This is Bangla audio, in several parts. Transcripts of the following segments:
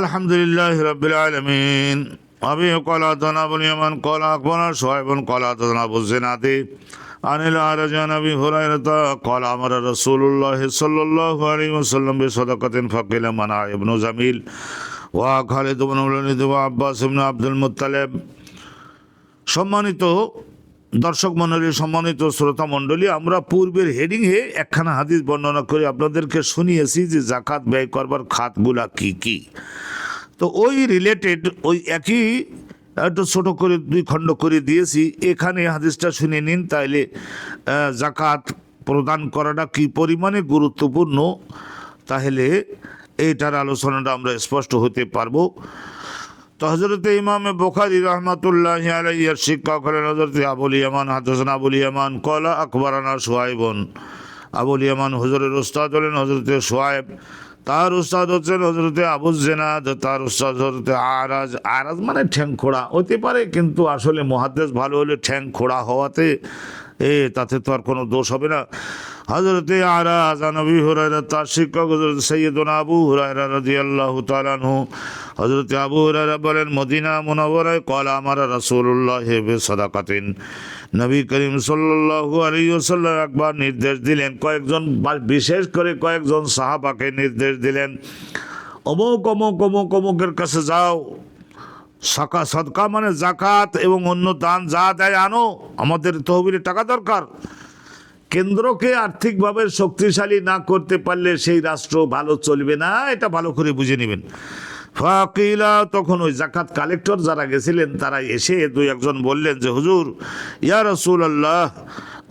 الحمد لله رب العالمين أبي قال حدثنا أبو اليمن قال أخبرنا شعيب قال حدثنا أبو الزنادي عن الأعرج عن أبي هريرة قال أمر رسول الله صلى الله عليه وسلم بصدقة فقيل منع ابن زميل وخالد بن الوليد وعباس بن عبد المطلب সম্মানিত দর্শক মণ্ডলী, সম্মানিত শ্রোতা মণ্ডলী, আমরা পূর্বের হেডিংয়ে একখানা হাদিস বর্ণনা করে আপনাদেরকে শুনিয়েছি যে জাকাত ব্যয় করবার খাতগুলা কি কি। তো ওই রিলেটেড ওই একই একটু ছোট করে দুই খণ্ড করে দিয়েছি। এখানে হাদিসটা শুনে নিন, তাইলে জাকাত প্রদান করাটা কি পরিমাণে গুরুত্বপূর্ণ? তাহলে এটার আলোচনাটা আমরা স্পষ্ট হতে পারব। তো হজরত ইমাম বুখারি রহমতুল্লাহ আলাইয়ার শিক্ষক হলেন হজরত আবুল ইয়ামান, হাদসান আবুল ইয়ামান কলা আকবরানা সোহাইবন আবুল ইয়ামান হজরের উস্তাদ হলেন হজরত সোহাইব তার উস্তাদ হচ্ছেন হজরতে আবু জেনাদ, তার উস্তাদ হজরতে আরাজ। আরাজ মানে ঠ্যাং খোড়া হতে পারে কিন্তু আসলে মহাদেশ ভালো হলে ঠ্যাং খোড়া হওয়াতে এ তাতে তো আর কোনো দোষ হবে না। হজরতে আরাজ নবী হুরায়রা, তার শিক্ষক হজরত সৈয়দনা আবু হুরায়রা রাদিয়াল্লাহু তাআলাহু হজরত আবু হুরায়রা বলেন, মদিনা মুনাওয়ারায় কলা আমার রাসূলুল্লাহ বে সাদাকাতিন নবী করিম সাল্লাল্লাহু আলাইহি ওয়াসাল্লাম একবার নির্দেশ দিলেন, কয়েকজন, বিশেষ করে কয়েকজন সাহাবাকে নির্দেশ দিলেন, অমুক অমুক অমুক, অমুকের কাছে যাও। সাকা, সদকা মানে জাকাত এবং অন্য দান যা দেয় আনো। আমাদের তহবিলে টাকা দরকার। কেন্দ্রকে আর্থিকভাবে শক্তিশালী না করতে পারলে সেই রাষ্ট্র ভালো চলবে না, এটা ভালো করে বুঝে নেবেন। ফাকিলা, তখন ওই জাকাত কালেক্টর যারা গেছিলেন, তারা এসে দুই একজন বললেন যে, হুজুর, ইয়া রসুল আল্লাহ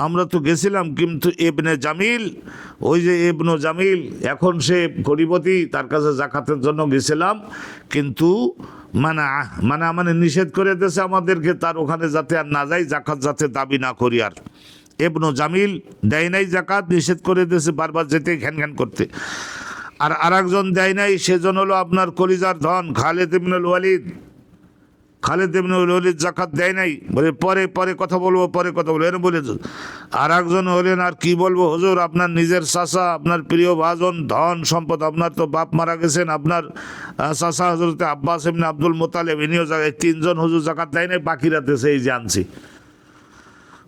আমরা তো গেছিলাম কিন্তু এবনে জামিল, ওই যে এবনো জামিল, এখন সে গরিবতী, তার কাছে জাকাতের জন্য গেছিলাম, কিন্তু মানে মানে মানে নিষেধ করে দিয়েছে আমাদেরকে, তার ওখানে যাতে আর না যাই, জাকাত যাতে দাবি না করি আর। এবনো জামিল দেয় নাই জাকাত নিষেধ করে দিয়েছে বারবার যেতে ঘ্যান ঘ্যান করতে। আর আরেকজন দেয় নাই, সেজন হলো আপনার কলিজার ধন, খালেদ ইবনুল ওয়ালিদ। খালেদ ইবনুল ওয়ালিদ জাকাত দেয় নাই, বলে পরে পরে কথা বলব, পরে কথা বলব এরকম বলে আর একজন হলেন, আর কি বলব হুজুর, আপনার নিজের চাষা আপনার প্রিয় ভাজন, ধন সম্পদ, আপনার তো বাপ মারা গেছেন, আপনার চাচা হজরতে আব্বাস এমনি আব্দুল মোতালেব, ইনিও তিনজন হুজুর জাকাত দেয় নাই, বাকিরা দেশে এই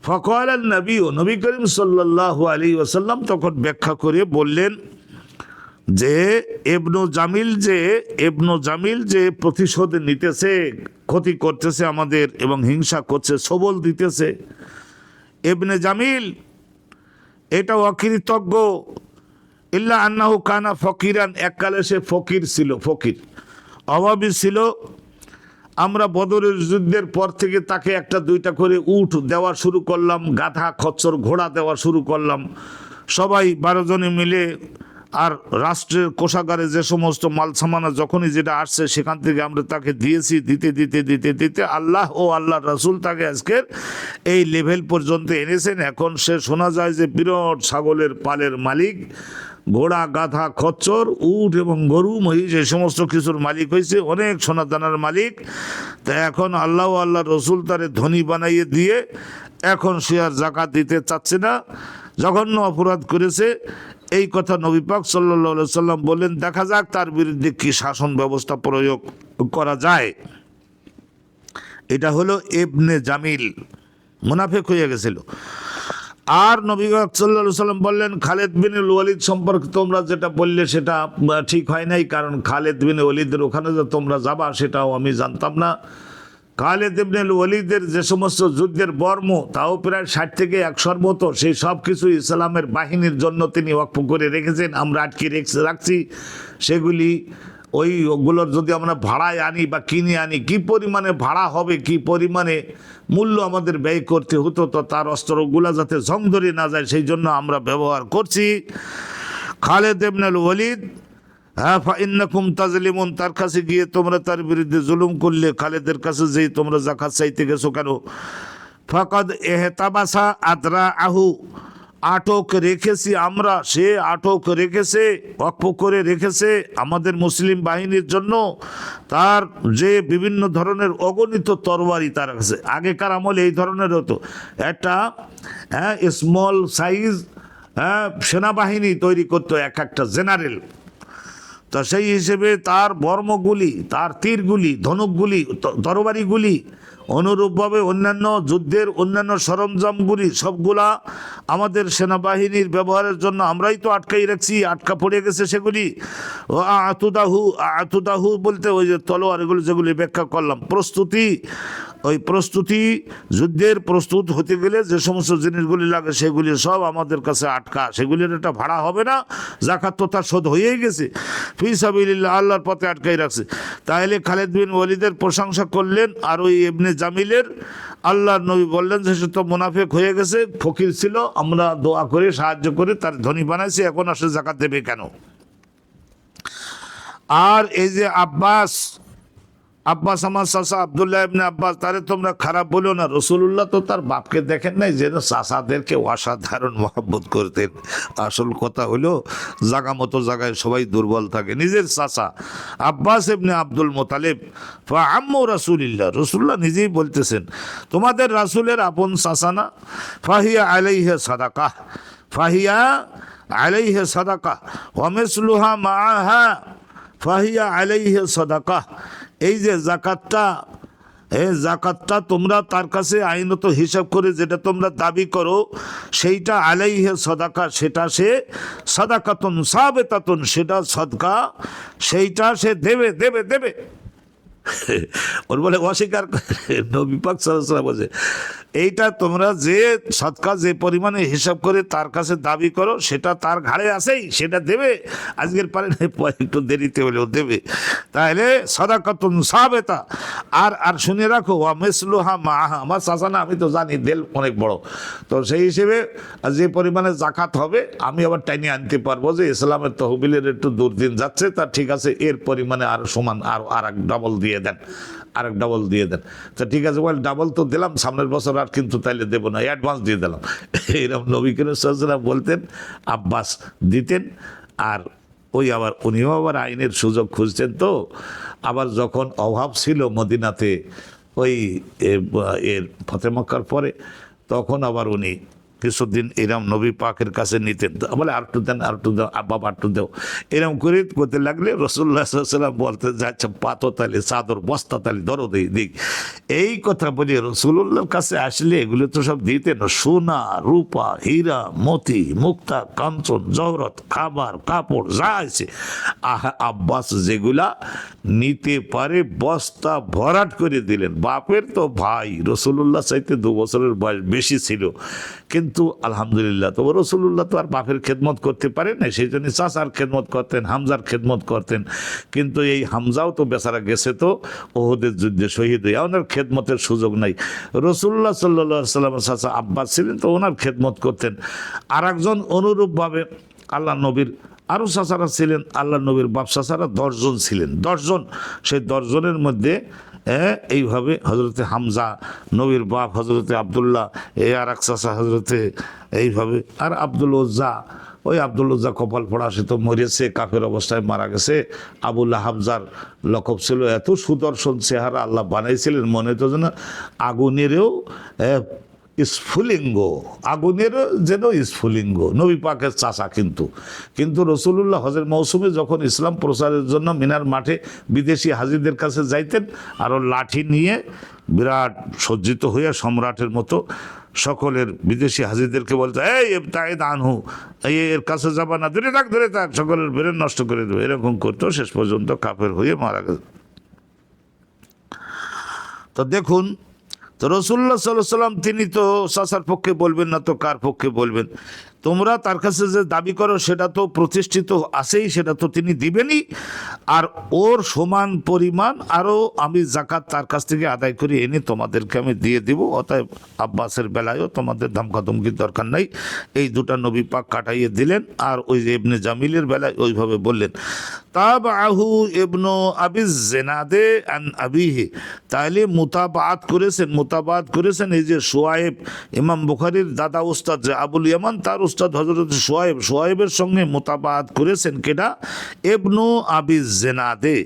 জানছি ফকর নবী ও নবী করিম সাল্লাহ আলী ওসাল্লাম তখন ব্যাখ্যা করে বললেন যে এবনু জামিল যে এবনু জামিল যে প্রতিশোধ নিতেছে, ক্ষতি করতেছে আমাদের এবং হিংসা করছে, সবল দিতেছে। এবনে জামিল, এটা অকৃতজ্ঞ। ইল্লা আন্নাহু কানা ফকিরান, এককালে সে ফকির ছিল, ফকির। অভাবী ছিল আমরা বদরের যুদ্ধের পর থেকে তাকে একটা দুইটা করে উঠ দেওয়া শুরু করলাম, গাধা, খচ্চর ঘোড়া দেওয়া শুরু করলাম। সবাই বারো জনে মিলে আর রাষ্ট্রের কোষাগারে যে সমস্ত মাল সামানা যখনই যেটা আসছে, সেখান থেকে আমরা তাকে দিয়েছি, দিতে দিতে দিতে দিতে আল্লাহ ও আল্লাহ রাসুল তাকে আজকের এই লেভেল পর্যন্ত এনেছেন। এখন সে শোনা যায় যে বিরাট ছাগলের পালের মালিক ঘোড়া, গাধা, খচ্চর, উট এবং গরু, মহিষ, এই সমস্ত কিছুর মালিক হয়েছে, অনেক সোনাদানার মালিক। তা এখন আল্লাহ আল্লাহ রসুল তারে ধনী বানাইয়ে দিয়ে এখন সে আর জাকাত দিতে চাচ্ছে না। জঘন্য অপরাধ করেছে। এই কথা নবী পাক সাল্লাহ সাল্লাম বললেন, দেখা যাক তার বিরুদ্ধে কি শাসন ব্যবস্থা প্রয়োগ করা যায়। এটা হলো এবনে জামিল, মুনাফেক হয়ে গেছিল। আর নবী সাল্লা সাল্লাম বললেন, খালেদ বিন ওয়ালিদ সম্পর্কে তোমরা যেটা বললে সেটা ঠিক হয় নাই, কারণ খালেদ বিন ওয়ালিদের ওখানে যে তোমরা যাবা সেটাও আমি জানতাম না। খালেদ ইবনে ওয়ালিদের যে সমস্ত যুদ্ধের বর্ম, তাও প্রায় ষাট থেকে একশোর মতো, সেই সব কিছু ইসলামের বাহিনীর জন্য তিনি ওয়াকফ করে রেখেছেন। আমরা আটকে রেখে রাখছি, সেগুলি ওই ওগুলোর যদি আমরা ভাড়ায় আনি বা কিনে আনি, কি পরিমাণে ভাড়া হবে, কি পরিমাণে মূল্য আমাদের ব্যয় করতে হতো, তো তার অস্ত্রগুলো যাতে জং ধরে না যায়, সেই জন্য আমরা ব্যবহার করছি। খালেদ ইবনুল ওয়ালিদ হ্যাঁ ফাইন্নাকুম তাজলিমুন তার কাছে গিয়ে তোমরা তার বিরুদ্ধে জুলুম করলে, খালেদের কাছে যেই তোমরা জাকাত চাইতে গেছো কেন? ফাকাদ এহতাবাসা আদরা আহু আটক রেখেছি আমরা, সে আটক রেখেছে অক্ষ করে রেখেছে আমাদের মুসলিম বাহিনীর জন্য। তার যে বিভিন্ন ধরনের অগণিত তরবারি তার কাছে, আগেকার আমলে এই ধরনের হতো। একটা হ্যাঁ স্মল সাইজ হ্যাঁ সেনাবাহিনী তৈরি করতো এক একটা জেনারেল তো সেই হিসেবে তার বর্মগুলি, তার তীরগুলি, ধনুকগুলি তরবারিগুলি অনুরূপভাবে অন্যান্য যুদ্ধের, অন্যান্য সরঞ্জামগুলি সবগুলা আমাদের সেনাবাহিনীর ব্যবহারের জন্য আমরাই তো আটকাই রাখছি, আটকা পড়ে গেছে সেগুলি। ও আতুদাহু আতুদাহু বলতে ওই যে তলোয়ার এগুলো যেগুলি ব্যাখ্যা করলাম, প্রস্তুতি ওই প্রস্তুতি, যুদ্ধের প্রস্তুত হতে গেলে যে সমস্ত জিনিসগুলি লাগে সেগুলি সব আমাদের কাছে আটকা। সেগুলির একটা ভাড়া হবে না জাকাত তো তার শোধ হয়েই গেছে। ফি সাবিল্লাহ আল্লাহর পথে আটকাই রাখছে। তাহলে খালেদ বিন ওয়ালিদের প্রশংসা করলেন আর ওই এমনি জামিলের আল্লাহর নবী বললেন যে সে তো মুনাফেক হয়ে গেছে, ফকির ছিল, আমরা দোয়া করে, সাহায্য করে তার ধনী বানাইছি, এখন আসে জাকাত দেবে কেন? আর এই যে আব্বাস আব্বাস আমার চাষা আবদুল্লাহ ইবনে আব্বাস, তারে তোমরা খারাপ বলো না। রসুল্লাহ তো তার বাপকে দেখেন নাই যেন চাষাদেরকে অসাধারণ মহব্বত করতেন। আসল কথা হলো, জাগা মতো জায়গায় সবাই দুর্বল থাকে। নিজের চাষা আব্বাস ইবনে আব্দুল মোতালেব, ফা আম্মু রাসুলিল্লাহ রসুল্লাহ নিজেই বলতেছেন, তোমাদের রাসুলের আপন চাষা না? ফাহিয়া আলাইহে সাদাকা। ফাহিয়া আলাইহে সাদাকা। ওয়ামেসলুহা মাহা ফাহিয়া আলাইহে সদাকা। এই যে জাকাতটা, এই জাকাতটা তোমরা তার কাছে আইনত হিসাব করে যেটা তোমরা দাবি করো, সেইটা আলাইহে সদাকা, সেটা সে সদাকাতন সাবেতাতন, সেটা সদকা, সেইটা সে দেবে দেবে দেবে। বলে অস্বীকার করে পাক সাল্লাল্লাহু বলছে, এইটা তোমরা যে সৎকা যে পরিমাণে হিসাব করে তার কাছে দাবি করো, সেটা তার ঘাড়ে আসেই সেটা দেবে। আজকের পারে একটু দেরিতে হলেও দেবে। তাহলে সদাকতুন সাবেতা, আর আর শুনে রাখো, ওয়া মেসলুহা মাহা, আমার চাচা আমি তো জানি, দেল অনেক বড়। তো সেই হিসেবে যে পরিমাণে জাকাত হবে, আমি আবার টাইনে আনতে পারব যে ইসলামের তহবিলের একটু দুর্দিন যাচ্ছে, তা ঠিক আছে, এর পরিমাণে আর সমান, আর আর এক ডাবল দিয়ে দেন আর এক ডাবল দিয়ে দেন। তো ঠিক আছে বল ডাবল তো দিলাম, সামনের বছর আর কিন্তু তাইলে দেবো না অ্যাডভান্স দিয়ে দিলাম। এরকম নবী করিম বলতেন, আব্বাস দিতেন, আর ওই আবার উনিও আবার আইনের সুযোগ খুঁজতেন তো, আবার যখন অভাব ছিল মদিনাতে, ওই এর ফতে মক্কার পরে, তখন আবার উনি কিছুদিন এরম নবী পাকের কাছে নিতেন বলে, আর একটু দেন, আর একটু দাও বাবা, আর একটু দেও। এরম করে, করতে লাগলে রসুল্লাহ সাল্লাম বলতে যাচ্ছে পাতো তালি, চাদর, বস্তা তালি, ধরো দিই দিক এই কথা বলি রসুল্লাহর কাছে আসলে এগুলো তো সব দিতেন সোনা, রূপা, হীরা, মতি, মুক্তা, কাঞ্চন, জহরত খাবার কাপড়, যা আছে। আহ, আব্বাস যেগুলা নিতে পারে, বস্তা ভরাট করে দিলেন। বাপের তো ভাই রসুল্লাহ চাইতে দু বছরের বয়স বেশি ছিল। কিন্তু আলহামদুলিল্লাহ তো রসুল্লাহ তো আর বাপের খেদমত করতে পারে না সেই জন্য চাচার খেদমত করতেন, হামজার খেদমত করতেন। কিন্তু এই হামজাও তো বেচারা গেছে তো ওহদের যুদ্ধে শহীদ হয়ে, ওনার খেদমতের সুযোগ নাই। রসুল্লাহ সাল্লা সাল্লামের চাচা আব্বাস ছিলেন তো, ওনার খেদমত করতেন। আর একজন অনুরূপভাবে আল্লাহ নবীর আরও চাচারা ছিলেন, আল্লাহ নবীর বাপ চাচারা দশজন ছিলেন, দশজন। সেই দশজনের মধ্যে এইভাবে হজরতে হামজা, নবীর বাপ হজরতে আবদুল্লাহ, এ আর এক চাষা হজরতে এইভাবে, আর আব্দুল ওজ্জা, ওই আব্দুল উজ্জা কপাল পড়া, সে তো মরেছে, কাফের অবস্থায় মারা গেছে। আবুল্লাহ হামজার লকব ছিল, এত সুদর্শন চেহারা আল্লাহ বানাইছিলেন, মনে তো যেন আগুনেরও স্ফুলিঙ্গ, আগুনের যেন স্ফুলিঙ্গ। নবী পাকের চাষা কিন্তু। কিন্তু রসুল্লাহ হজের মৌসুমে যখন ইসলাম প্রচারের জন্য মিনার মাঠে বিদেশি হাজিদের কাছে যাইতেন আরও লাঠি নিয়ে বিরাট সজ্জিত হয়ে সম্রাটের মতো সকলের বিদেশি হাজিদেরকে বলতে, এই তাই আনহু, এই এর কাছে যাবা না দূরে থাক দূরে থাক, সকলের বেরেন, নষ্ট করে দেবে। এরকম করতো, শেষ পর্যন্ত কাফের হয়ে মারা গেল। তো দেখুন তো সাল্লাহ সাল্লাম তিনি তো সাসার পক্ষে বলবেন না তো কার পক্ষে বলবেন? তোমরা তার কাছে যে দাবি করো, সেটা তো প্রতিষ্ঠিত আছেই, সেটা তো তিনি দিবেনই। আর ওর সমান পরিমাণ আরও আমি জাকাত তার কাছ থেকে আদায় করে, এনে তোমাদেরকে আমি দিয়ে দিব। অতএব আব্বাসের বেলায়ও তোমাদের ধমকাধমকির দরকার নাই। এই দুটা নবী পাক কাটাইয়ে দিলেন, আর ওই যে ইবনে জামিলের বেলায় ওইভাবে বললেন তাব আহু ইবনু আবিজ জেনাদে আবিহি তাহলে মুতাবাত করেছেন মুতাবাত করেছেন এই যে সোয়াইব ইমাম বুখারির দাদা উস্তাদ যে আবুল ইয়ামান তার উস্তাদ হজরত সোয়াইব, সোয়াইবের সঙ্গে মোতাবাত করেছেন কেটা এবনু আবিজ জেনাদে।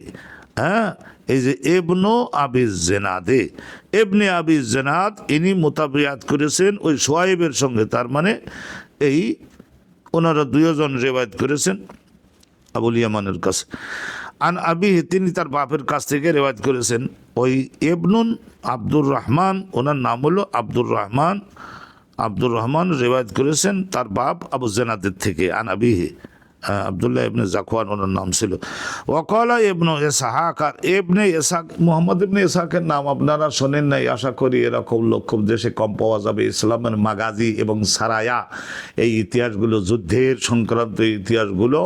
হ্যাঁ? এই যে এবনু আবিজ জেনাদে। এবনে আবিজ জেনাদ ইনি মোতাবিয়াত করেছেন ওই সোয়াইবের সঙ্গে, তার মানে এই ওনারা দুজন রেবায়ত করেছেন আবুল ইয়ামানের কাছে। আন আবি, তিনি তার বাপের কাছ থেকে রেওয়াজ করেছেন। ওই এবনুন আব্দুর রহমান, ওনার নাম হলো আব্দুর রহমান আব্দুর রহমান রেওয়ায়ত করেছেন তার বাপ আবু জেনাদের থেকে আন আবিহি। আবদুল্লাহ ইবনে জাকওয়ান ওনার নাম ছিল। ওকলা ইবনু এসাহাক আর ইবনে এসাক মোহাম্মদ ইবনে এসাকের নাম আপনারা শোনেন নাই, আশা করি এরকম লোক খুব দেশে কম পাওয়া যাবে। ইসলামের মাগাজি এবং সারায়া, এই ইতিহাসগুলো, যুদ্ধের সংক্রান্ত ইতিহাসগুলো,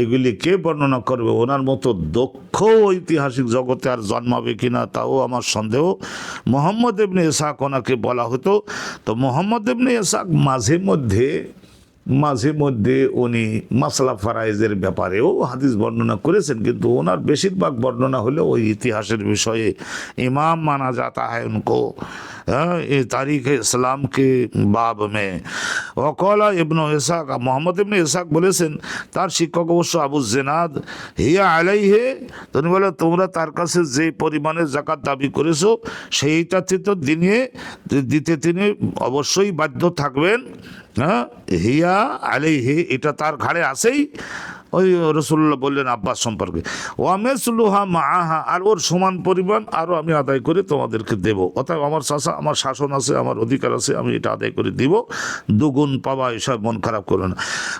এগুলি কে বর্ণনা করবে? ওনার মতো দক্ষ ঐতিহাসিক জগতে আর জন্মাবে কিনা তাও আমার সন্দেহ। মোহাম্মদ ইবনে এসাক ওনাকে বলা হতো। তো মোহাম্মদ ইবনে এসাক মাঝে মধ্যে মাঝে মধ্যে উনি মাসলা ফারাইজের ব্যাপারেও হাদিস বর্ণনা করেছেন, কিন্তু ওনার বেশিরভাগ বর্ণনা হলো ওই ইতিহাসের বিষয়ে। ইমাম মানা যাতা হয় হ্যাঁ তারিখ ইসলাম বাব মে। অকলা ইবন ইসাক, মোহাম্মদ ইবনে ইসাক বলেছেন, তার শিক্ষক অবশ্য আবু জেনাদ, হিয়া আলাই হে তুমি বলে, তোমরা তার কাছে যে পরিমাণে জাকাত দাবি করেছ, সেইটাতে তো দিনে, দিতে তিনি অবশ্যই বাধ্য থাকবেন। হ্যাঁ হিয়া আলাইহি এটা তার ঘাড়ে আসেই ওই রসুল্লাহ বললেন, আব্বাস সম্পর্কে। ওয়ামেসলুহা মাহা আর ওর সমান পরিমাণ আরও আমি আদায় করে তোমাদেরকে দেব। অর্থাৎ আমার শাসা আমার শাসন আছে, আমার অধিকার আছে, আমি এটা আদায় করে দিব। দুগুণ পাবা এসব মন খারাপ করো না।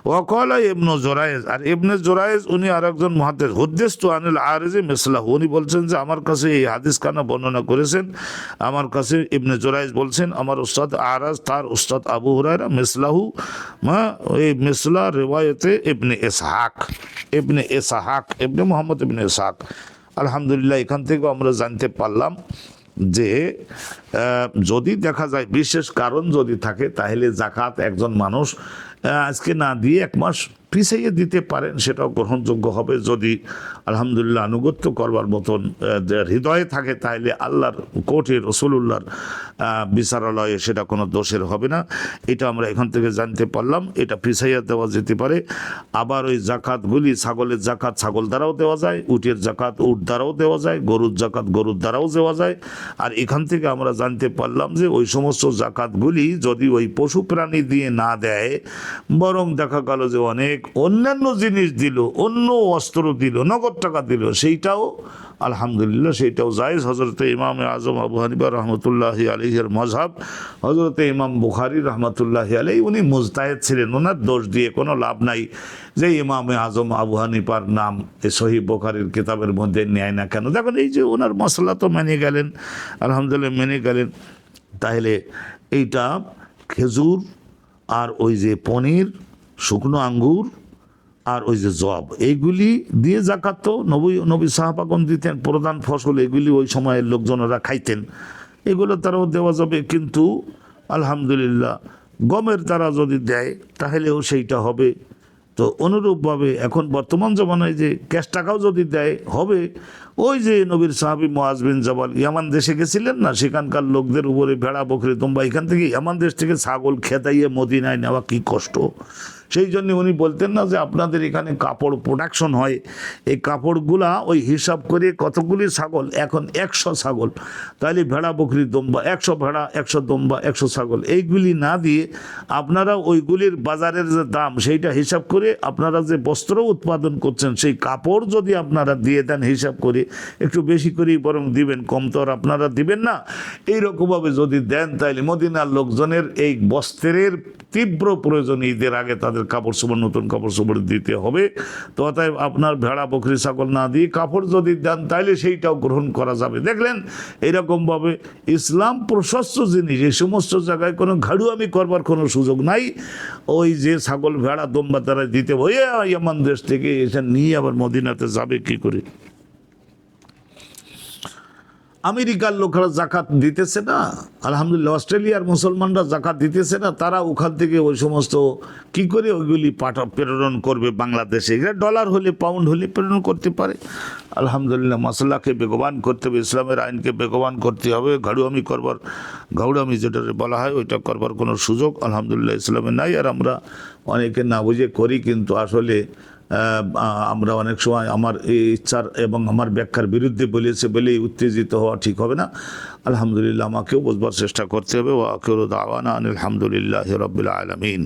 ওয়াকলা ইবনু জোরায়েজ আর ইবনে জোরায়েজ উনি আর একজন মহাদ্দেশ হুদ্দেশ তো আনিল আরেজে মেসলাহ। উনি বলছেন যে, আমার কাছে এই হাদিস খানা বর্ণনা করেছেন। আমার কাছে ইবনে জোরায়েজ বলছেন, আমার উস্তাদ আরাজ, তার উস্তাদ আবু হুরায়রা মেসলাহু এই মেসলা রেওয়ায়তে ইবনে এসহাক ইবনে এসাহাক ইবনে মোহাম্মদ ইবনে এসাহাক আলহামদুলিল্লাহ, এখান থেকেও আমরা জানতে পারলাম যে যদি দেখা যায়, বিশেষ কারণ যদি থাকে, তাহলে জাকাত একজন মানুষ আজকে না দিয়ে এক মাস পিছিয়ে দিতে পারেন, সেটাও গ্রহণযোগ্য হবে। যদি আলহামদুলিল্লাহ আনুগত্য করবার মতন হৃদয়ে থাকে তাহলে আল্লাহর কোর্টে রসুল্লাহর বিচারালয়ে সেটা কোনো দোষের হবে না। এটা আমরা এখান থেকে জানতে পারলাম, এটা পিছাইয়া দেওয়া যেতে পারে। আবার ওই জাকাতগুলি ছাগলের জাকাত ছাগল দ্বারাও দেওয়া যায়, উটের জাকাত উট দ্বারাও দেওয়া যায়, গরুর জাকাত গরুর দ্বারাও দেওয়া যায়। আর এখান থেকে আমরা জানতে পারলাম যে ওই সমস্ত জাকাতগুলি যদি ওই পশু প্রাণী দিয়ে না দেয়, বরং দেখা গেল যে অনেক অন্যান্য জিনিস দিল, অন্য অস্ত্র দিল, নগদ টাকা দিল, সেইটাও আলহামদুলিল্লাহ, সেইটাও জায়েজ। হজরতে ইমাম আজম আবু হানিবা রহমতুল্লাহ আলহের মজহাব হজরতে ইমাম বুখারি রহমতুল্লাহ আলাই উনি মুজতাহেদ ছিলেন ওনার দোষ দিয়ে কোনো লাভ নাই যে ইমামে আজম আবু হানিপার নাম এ সহি বোখারির কিতাবের মধ্যে নেয় না কেন। দেখুন, এই যে ওনার মশলা তো মেনে গেলেন, আলহামদুলিল্লাহ মেনে গেলেন। তাহলে এইটা খেজুর আর ওই যে পনির শুকনো আঙ্গুর আর ওই যে জব এইগুলি দিয়ে জাকাত তো নবী নবী সাহাবাগন দিতেন, প্রধান ফসল এগুলি ওই সময়ের লোকজনেরা খাইতেন। এগুলো তারাও দেওয়া যাবে, কিন্তু আলহামদুলিল্লাহ গমের তারা যদি দেয়, তাহলেও সেইটা হবে। তো অনুরূপভাবে এখন বর্তমান জমানায় যে ক্যাশ টাকাও যদি দেয়, হবে। ওই যে নবীর সাহাবি মোয়াজ বিন জবাল, ইয়ামান দেশে গেছিলেন না? সেখানকার লোকদের উপরে ভেড়া, বকরি, তোমরা এখান থেকে ইয়ামান দেশ থেকে ছাগল খেতাইয়ে মদিনায় নেওয়া কি কষ্ট? সেই জন্য উনি বলতেন না যে আপনাদের এখানে কাপড় প্রোডাকশন হয়। এই কাপড়গুলা ওই হিসাব করে কতগুলি ছাগল? এখন একশো ছাগল। তাহলে ভেড়া, বকরি দম্বা একশো ভেড়া, একশো দম্বা একশো ছাগল। এইগুলি না দিয়ে আপনারা ওইগুলির বাজারের যে দাম, সেইটা হিসাব করে আপনারা যে বস্ত্র উৎপাদন করছেন, সেই কাপড় যদি আপনারা দিয়ে দেন হিসাব করে একটু বেশি করেই বরং দিবেন, কম তো আর আপনারা দিবেন না। এইরকমভাবে যদি দেন তাহলে মদিনার লোকজনের এই বস্ত্রের তীব্র প্রয়োজন ঈদের আগে তাদের কাপড় চোপড় নতুন কাপড় চোপড় দিতে হবে। তো অতএব আপনার ভেড়া, বকরি, ছাগল না দিয়ে কাপড় যদি দেন তাহলে সেইটাও গ্রহণ করা যাবে। দেখলেন, এইরকমভাবে ইসলাম প্রশস্ত জিনিস, এই সমস্ত জায়গায় কোনো ঘাড়ুয়ামি করবার কোনো সুযোগ নাই। ওই যে ছাগল, ভেড়া দম্বা তারা দিতে ওই ইয়ামান দেশ থেকে এসে নিয়ে আবার মদিনাতে যাবে কি করে? আমেরিকার লোকেরা জাকাত দিতেছে না। আলহামদুলিল্লাহ, অস্ট্রেলিয়ার মুসলমানরা জাকাত দিতেছে না। তারা ওখান থেকে ওই সমস্ত কি করে ওইগুলি পাঠা প্রেরণ করবে বাংলাদেশে? এরা ডলার হলে, পাউন্ড হলে প্রেরণ করতে পারে। আলহামদুলিল্লাহ মশলাকে বেগবান করতে হবে, ইসলামের আইনকে বেগবান করতে হবে। ঘাড়ুয়ামি করবার ঘাউড়ামি যেটা বলা হয়, ওইটা করবার কোনো সুযোগ আলহামদুলিল্লাহ ইসলামে নাই। আর আমরা অনেকে না বুঝে করি, কিন্তু আসলে আমরা অনেক সময় আমার এই ইচ্ছার এবং আমার ব্যাখ্যার বিরুদ্ধে বলেছে বলেই উত্তেজিত হওয়া ঠিক হবে না। আলহামদুলিল্লাহ, আমাকেও বোঝবার চেষ্টা করতে হবে। ও আখির দাওয়ানা আলহামদুলিল্লাহ রবিল আলমিন।